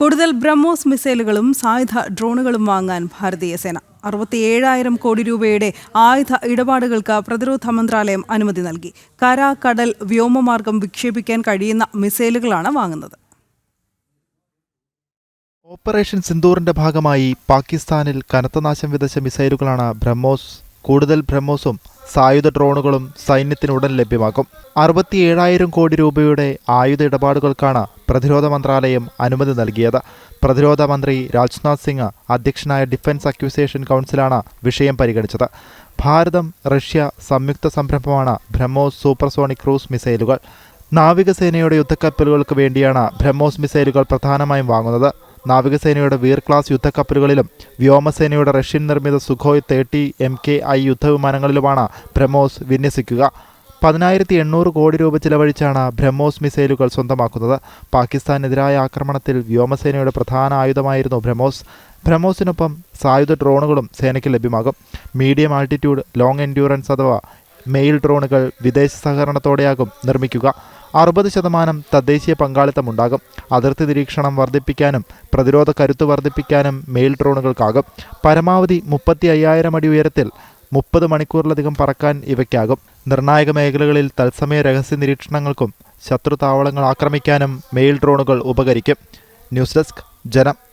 കൂടുതൽ ബ്രഹ്മോസ് മിസൈലുകളും സായുധ ഡ്രോണുകളും വാങ്ങാൻ ഭാരതീയ സേന. അറുപത്തിയേഴായിരം കോടി രൂപയുടെ ആയുധ ഇടപാടുകൾക്ക് പ്രതിരോധ മന്ത്രാലയം അനുമതി നൽകി. കര കടൽ വ്യോമമാർഗം വിക്ഷേപിക്കാൻ കഴിയുന്ന മിസൈലുകളാണ് വാങ്ങുന്നത്. ഓപ്പറേഷൻ സിന്ദൂറിന്റെ ഭാഗമായി പാകിസ്ഥാനിൽ കനത്ത നാശം വിതച്ച മിസൈലുകളാണ് ബ്രഹ്മോസ്. കൂടുതൽ ബ്രഹ്മോസും സായുധ ഡ്രോണുകളും സൈന്യത്തിന് ഉടൻ ലഭ്യമാക്കും. അറുപത്തിയേഴായിരം കോടി രൂപയുടെ ആയുധ ഇടപാടുകൾക്കാണ് പ്രതിരോധ മന്ത്രാലയം അനുമതി നൽകിയത്. പ്രതിരോധ മന്ത്രി രാജ്നാഥ് സിംഗ് അധ്യക്ഷനായ ഡിഫൻസ് അക്യൂസേഷൻ കൗൺസിലാണ് വിഷയം പരിഗണിച്ചത്. ഭാരതം റഷ്യ സംയുക്ത സംരംഭമാണ് ബ്രഹ്മോസ് സൂപ്പർസോണിക് ക്രൂസ് മിസൈലുകൾ. നാവികസേനയുടെ യുദ്ധക്കപ്പലുകൾക്ക് വേണ്ടിയാണ് ബ്രഹ്മോസ് മിസൈലുകൾ പ്രധാനമായും വാങ്ങുന്നത്. നാവികസേനയുടെ വീർ ക്ലാസ് യുദ്ധക്കപ്പലുകളിലും വ്യോമസേനയുടെ റഷ്യൻ നിർമ്മിത Sukhoi thirty M K I യുദ്ധവിമാനങ്ങളിലുമാണ് BrahMos വിന്യസിക്കുക. പതിനായിരത്തി എണ്ണൂറ് കോടി രൂപ ചിലവഴിച്ചാണ് ബ്രഹ്മോസ് മിസൈലുകൾ സ്വന്തമാക്കുന്നത്. പാകിസ്ഥാനെതിരായ ആക്രമണത്തിൽ വ്യോമസേനയുടെ പ്രധാന ആയുധമായിരുന്നു ബ്രഹ്മോസ്. ബ്രഹ്മോസിനൊപ്പം സായുധ ഡ്രോണുകളും സേനയ്ക്ക് ലഭ്യമാകും. മീഡിയം ആൾട്ടിറ്റ്യൂഡ് ലോങ് എൻഡ്യൂറൻസ് അഥവാ മെയിൽ ഡ്രോണുകൾ വിദേശ സഹകരണത്തോടെയാകും നിർമ്മിക്കുക. അറുപത് ശതമാനം തദ്ദേശീയ പങ്കാളിത്തമുണ്ടാകും. അതിർത്തി നിരീക്ഷണം വർദ്ധിപ്പിക്കാനും പ്രതിരോധ കരുത്ത് വർദ്ധിപ്പിക്കാനും മെയിൽ ഡ്രോണുകൾക്കാകും. പരമാവധി മുപ്പത്തി അയ്യായിരം അടി ഉയരത്തിൽ മുപ്പത് മണിക്കൂറിലധികം പറക്കാൻ ഇവയ്ക്കാകും. നിർണായക മേഖലകളിൽ തത്സമയ രഹസ്യ നിരീക്ഷണങ്ങൾക്കും ശത്രു ആക്രമിക്കാനും മെയിൽ ഡ്രോണുകൾ ഉപകരിക്കും. ന്യൂസ് ഡെസ്ക് ജനം.